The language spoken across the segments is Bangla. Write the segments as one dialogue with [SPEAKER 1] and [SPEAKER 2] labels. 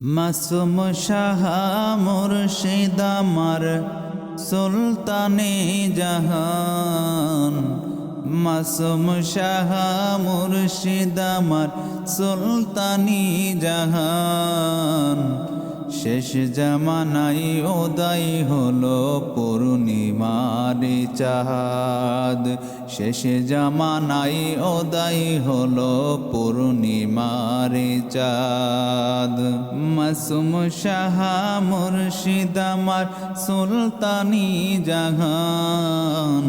[SPEAKER 1] মাসুম শাহা মুর্শিদ আমার সুলতানে জাহান। মাসুম শাহা মুর্শিদ আমার সুলতানি জাহান। শেষ জামানাই ওদাই হলো পূর্ণিমার চাঁদ। শেষ জামানাই ওদাই হলো পূর্ণিমার চাঁদ। মাসুম শাহা মুর্শিদ আমার সুলতানি জাহান।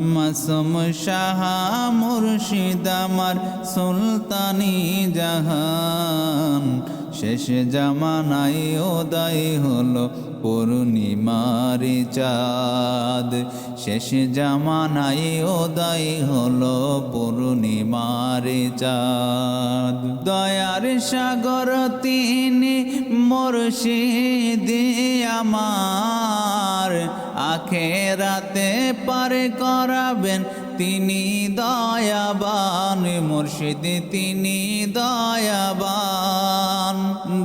[SPEAKER 1] মাসুম শাহা মুর্শিদ আমার সুলতানি জাহান। শেষ জামানাই ওদাই হলো পূর্ণিমার চাঁদ। শেষ জামানাই ওদাই হলো পূর্ণিমার চাঁদ। দয়ার সাগর তিনি মুর্শিদি আমার। আখেরাতে পার করাবেন তিনি দয়াবান, মুর্শিদ তিনি দয়াবান।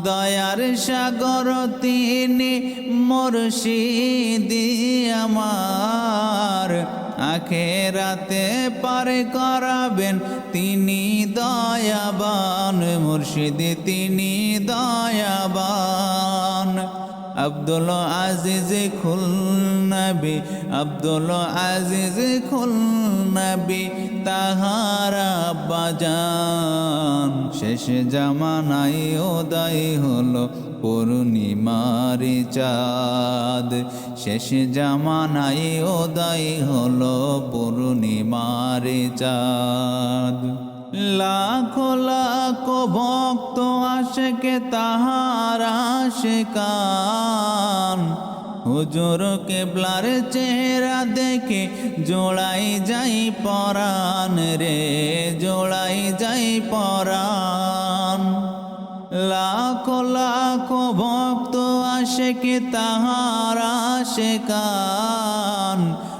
[SPEAKER 1] দয়ার সাগর তিনি মুর্শিদি আমার। আখেরাতে পারে করাবেন তিনি দয়াবান মুর্শিদি তিনি দয়াবান। আব্দুল আজিজ খুল নবী, আব্দুল আজিজ খুল নবী, তাহারা বাজান। শেষ জামানাই ওদাই হলো পূর্ণিমার চাঁদ। শেষ জামানাই ওদাই হলো পূর্ণিমার চাঁদ। লাখো লাখো ভক্ত আশেকে তাহার আশেকান। হুজুর কেবলার চেহারা দেখে জোড়াই যাই পরাণ রে, জোড়াই যাই পরাণ। লাখো লাখো ভক্ত আশেকে তাহার আশেকান।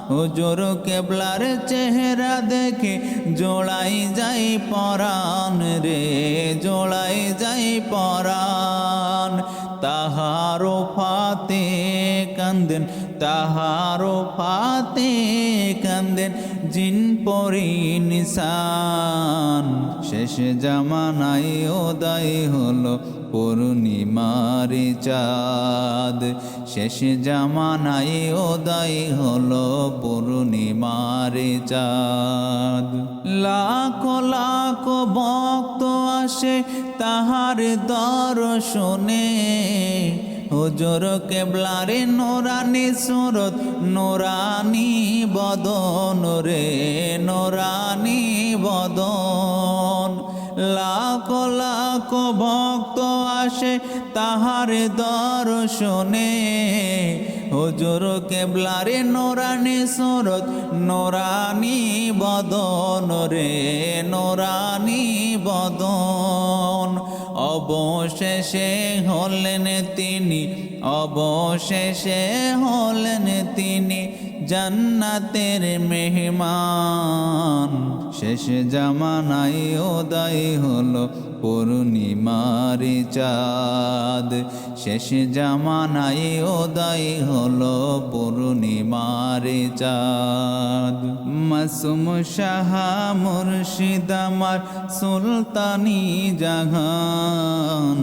[SPEAKER 1] হুজুর কেবলার চেহারা দেখে জোড়াই যাই পরাণ রে, জোড়াই যাই পরাণ। তাহারো ফাতে কান্দেন, তাহারো ফাতে কান্দেন, জিন পরি নিশান। শেষ জামানাই ওদাই হলো পূর্ণিমার চাঁদ। শেষ জামানাই ওদাই হলো পূর্ণিমার চাঁদ। লাখো লাখো ভক্ত আসে তাহার দর দর্শনে। হুজুর কেবলারে নোরানি সুরত, নোরানি বদন রে, নোরানি বদন। লাখ লাখ ভক্ত আসে তাহার দর্শনে হুজুর কেবলারে নোরানি সুরত, নোরানি বদন রে, নোরানি বদন। অবশেষে হলেন তিনি, অবশেষে হলেন তিনি জান্নাতের মেহমান। শেষ জামানাই ওদাই হলো পূর্ণিমার চাঁদ। শেষ জামানাই ওদাই হলো পূর্ণিমার চাঁদ। মাসুম শাহা মুর্শিদ আমার সুলতানি জাহান।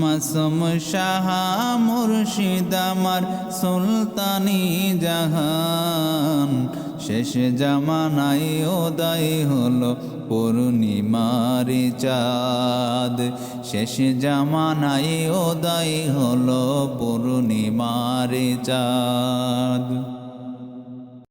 [SPEAKER 1] মাসুম শাহা মুর্শিদ আমার সুলতানি জাহান। শেষ জামানাই ওদাই হলো পূর্ণিমার চাঁদ। শেষ জামানাই ওদাই হলো পূর্ণিমার চাঁদ।